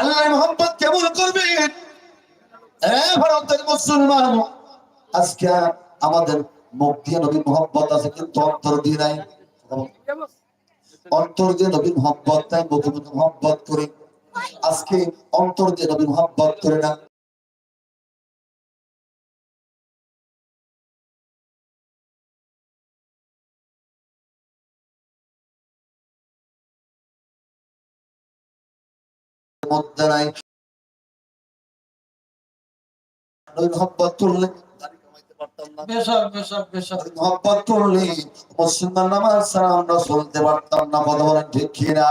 আল্লাহ মোহাম্মদ কেমন করবেন। ভারতের মুসলমান, আজকে আমাদের মুখ দিয়ে নবী মোহাম্মত আছে, কিন্তু অন্তর দিয়ে নাই। অন্তর দিয়ে নবী মোহাম্মত নাই মুখে মুখে মোহাম্মত করে। আজকে অন্তর দিয়ে নবী মোহাম্মত করে না। মধ্যে নাই। করলে মহব্বত করলে মুসলমান নামাজ ছাড়া আমরা চলতে পারতাম না কথা বলেন ঠিক কিনা?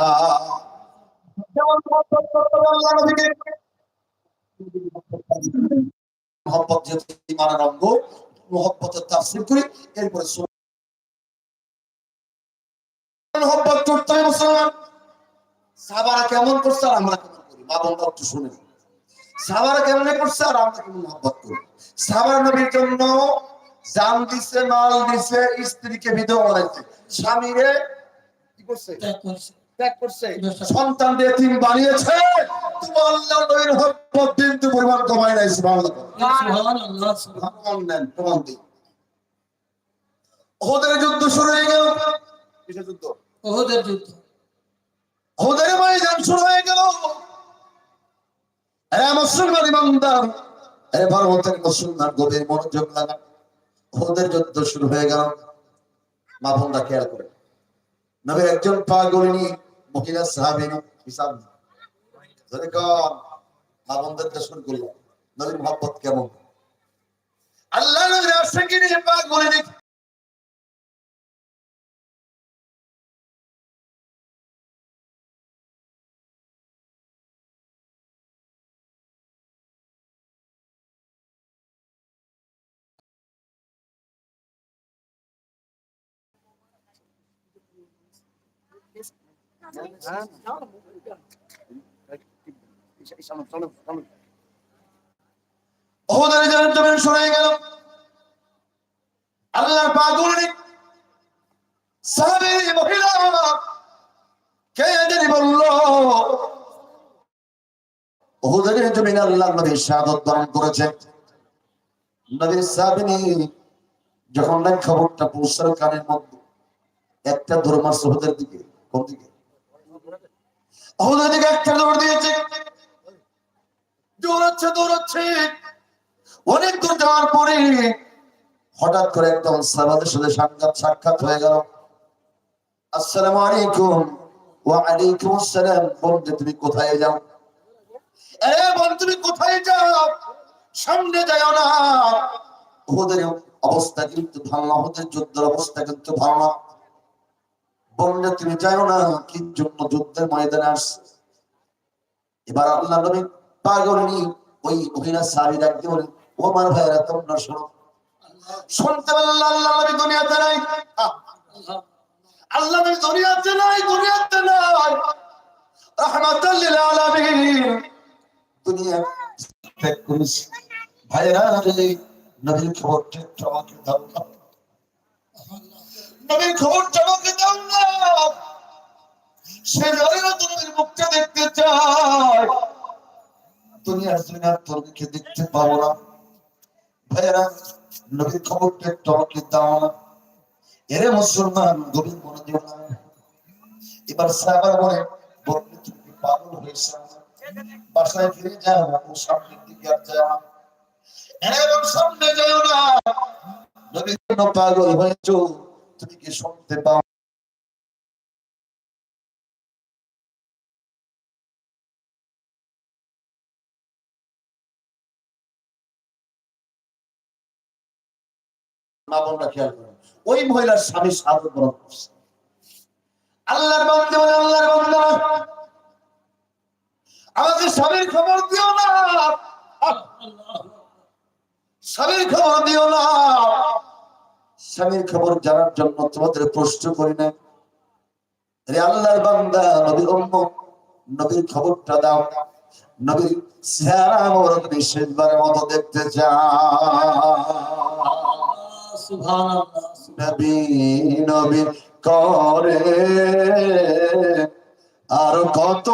মহব্বত যেহেতু ইমানের অঙ্গ মহব্বতের তাফসীর করি এরপরে মহব্বত করতে মুসলমান। সাহাবারা কেমন করছে আমরা মা একটু শুনে। সাহাবারা কেমন করছে আর আমরা কেমন মহব্বত করি সাহাবার নবীর জন্য জান দিছে মাল দিছে স্ত্রীকে বিধবা বানাইছে। স্বামীরে কি করছে? ত্যাগ করছে। ত্যাগ করছে। বেশ। সন্তান দিয়ে তিন বানিয়েছে তোমার আল্লাহ নবীর হকপত বিন্দু পরিমাণ কমাই নাই সুবহানাল্লাহ। সুবহানাল্লাহ সুবহান প্রমাণ দিন ওদের যুদ্ধ শুরু হয়ে গেল। কিসের যুদ্ধ? ওহুদের যুদ্ধ। ওদের ময়দান শুরু হয়ে গেল। এ মুসলমান ইমানদার। এ ভারতের হয়ে গেল। মা বোনরা খেয়াল করে। নবীর একজন পাগলিনী মহিলা সাহাবিনী হিসাব মা বোনদেরকে শুরু করল নবীর মহব্বত কেমন? আল্লাহ নবীর আশাকে নিয়ে শুনে গেল আল্লাহর পাগলিনী সাহাবী নবী করেছে নবীর সাহাবিনী যখন খবরটা পৌঁছার কানের মধ্যে, একটা দৌড় মারছে ওদের দিকে অনেক দূর যাওয়ার পরে হঠাৎ করে একদম সাথে সাক্ষাৎ সাক্ষাৎ হয়ে গেল। আসসালামু আলাইকুম। আসসালাম। তুমি কোথায় যাও? এ বল তুমি কোথায় যাও? সামনে যাও না। অবস্থা কিন্তু ভালো না যুদ্ধের অবস্থা কিন্তু ভালো না। বললে তুমি যাও না, কি জন্য যুদ্ধের ময়দানে আসছে? এবার আল্লাহ নবী পাগলনি ওই মহিলা সারি ডাকতে বলে, ও আমার ভাইরা তোমরা শোনো। শুনতে পারলাম আল্লাহ নবী দুনিয়াতে নাই? আল্লাহ নবী দুনিয়াতে নাই দুনিয়াতে নাই। রাহমাতাল লিল আলামিন। দুনিয়া ত্যাগ করিস ভাইরা নবীর খবরটা একটু আমাকে দাও। না। নবীর খবরটা আমাকে দাও না সে জানে তোমার মুখটা দেখতে চায়। দুনিয়ার দুনিয়ার তোর মুখে দেখতে পাবো না। ভাইরা নবীর খবরটা একটু দাও না। এরে মুসলমান, গভীর মনোযোগ লাগে। এবার সাহাবার বলে বললে তুমি পাগল হয়েছে। বাসায় ফিরে যাও ও সামনের দিকে আর যাও না। এরকম সামনে যাও না। নবী কেন পাগল হয়েছো। তুমি শুনতে ওই মহিলার স্বামী সাধু গ্রহণ করছে। আল্লাহর বান্দে বলে, আল্লাহর আমাকে স্বামীর খবর দিও না। স্বামীর খবর দিও না। স্বামীর খবর জানার জন্য তোমাদের প্রশ্ন করি না রে আল্লাহর বান্দা, নবীর অন্য নবীর খবরটা দাও। নবীর চেহারা মোবারক শেষবারের মতো দেখতে নবী নবী করে আর কত